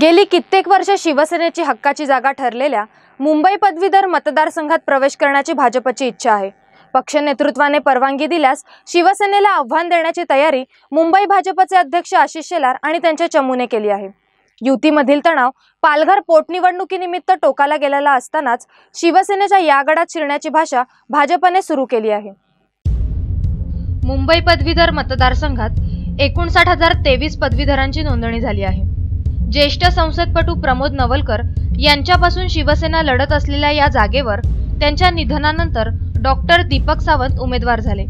गेली कित्येक वर्ष शिवसेनेची हक्काची जागा ठरलेल्या मुंबई पदवीधर मतदारसंघात प्रवेश करण्याची भाजपची इच्छा आहे. पक्ष नेतृत्वाने परवानगी दिल्यास शिवसेनेला आव्हान देण्याची तयारी मुंबई भाजपचे अध्यक्ष आशिष शेलार आणि त्यांच्या चमूने केली आहे. युतीमधील तणाव पालघर पोटनिवडणुकीनिमित्त टोकाला गेलेला असतानाच शिवसेनेच्या या गडात शिरण्याची भाषा भाजपने सुरू केली आहे. मुंबई पदवीधर मतदारसंघात एकोणसाठ हजार तेवीस पदवीधरांची नोंदणी झाली आहे. ज्येष्ठ संसदपटू प्रमोद नवलकर यांच्यापासून शिवसेना लढत असलेल्या या जागेवर त्यांच्या निधनानंतर डॉक्टर दीपक सावंत उमेदवार झाले.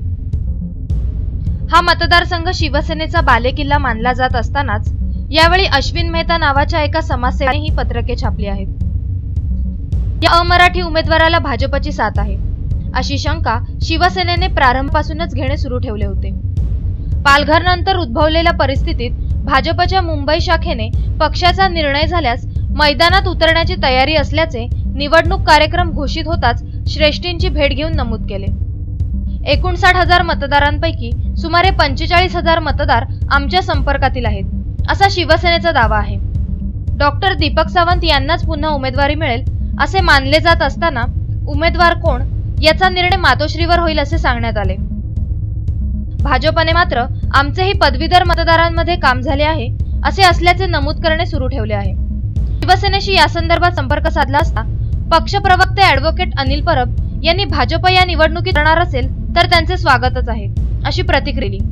हा मतदारसंघ शिवसेनेचा बालेकिल्ला मानला जात असतानाच यावेळी अश्विन मेहता नावाच्या एका समाजसेवाने ही पत्रके छापली आहेत. या अमराठी उमेदवाराला भाजपची साथ आहे. अशी शंका शिवसेनेने प्रारंभापासूनच घेणे सुरू ठेवले होते. पालघर नंतर उद्भवलेल्या परिस्थितीत भाजपच्या मुंबई शाखेने पक्षाचा निर्णय झाल्यास मैदानात उतरण्याची तयारी असल्याचे निवडणूक कार्यक्रम घोषित होताच श्रेष्ठींची भेट घेऊन नमूद केले. एकोणसाठ हजार मतदारांपैकी सुमारे पंचेचाळीस हजार मतदार आमच्या संपर्कातील आहेत असा शिवसेनेचा दावा आहे. डॉक्टर दीपक सावंत यांनाच पुन्हा उमेदवारी मिळेल असे मानले जात असताना उमेदवार कोण याचा निर्णय मातोश्रीवर होईल असे सांगण्यात आले. भाजपने मात्र आमचेही पदवीधर मतदारांमध्ये काम झाले आहे असे असल्याचे नमूद करणे सुरू ठेवले आहे. शिवसेनेशी या संदर्भात संपर्क साधला असता पक्ष प्रवक्ते ॲडव्होकेट अनिल परब यांनी भाजप या निवडणुकीत करणार असेल तर त्यांचे स्वागतच आहे अशी प्रतिक्रिया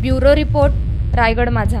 ब्युरो रिपोर्ट रायगड माझा.